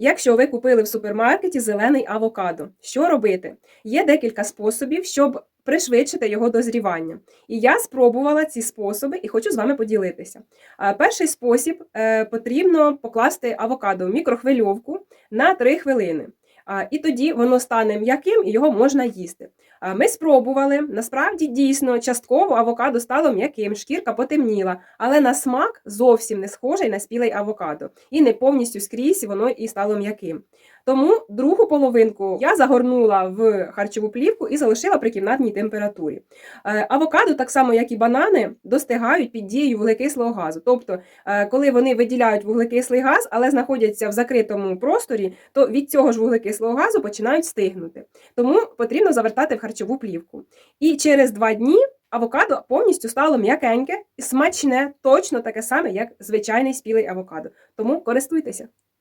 Якщо ви купили в супермаркеті зелений авокадо, що робити? Є декілька способів, щоб пришвидшити його дозрівання. І я спробувала ці способи і хочу з вами поділитися. Перший спосіб е, потрібно покласти авокадо в мікрохвильовку на 3 хвилини. І тоді воно стане м'яким і його можна їсти. Ми спробували. Насправді дійсно частково авокадо стало м'яким, шкірка потемніла, але на смак зовсім не схожий на спілий авокадо. І не повністю скрізь воно і стало м'яким. Тому другу половинку я загорнула в харчову плівку і залишила при кімнатній температурі. Е, Авокадо, так само як і банани, достигають під дією вуглекислого газу. Тобто, е, коли вони виділяють вуглекислий газ, але знаходяться в закритому просторі, то від цього ж вуглекислого газу починають стигнути. Тому потрібно завертати в харчову плівку. І через два дні авокадо повністю стало м'якеньке і смачне, точно таке саме, як звичайний спілий авокадо. Тому користуйтеся.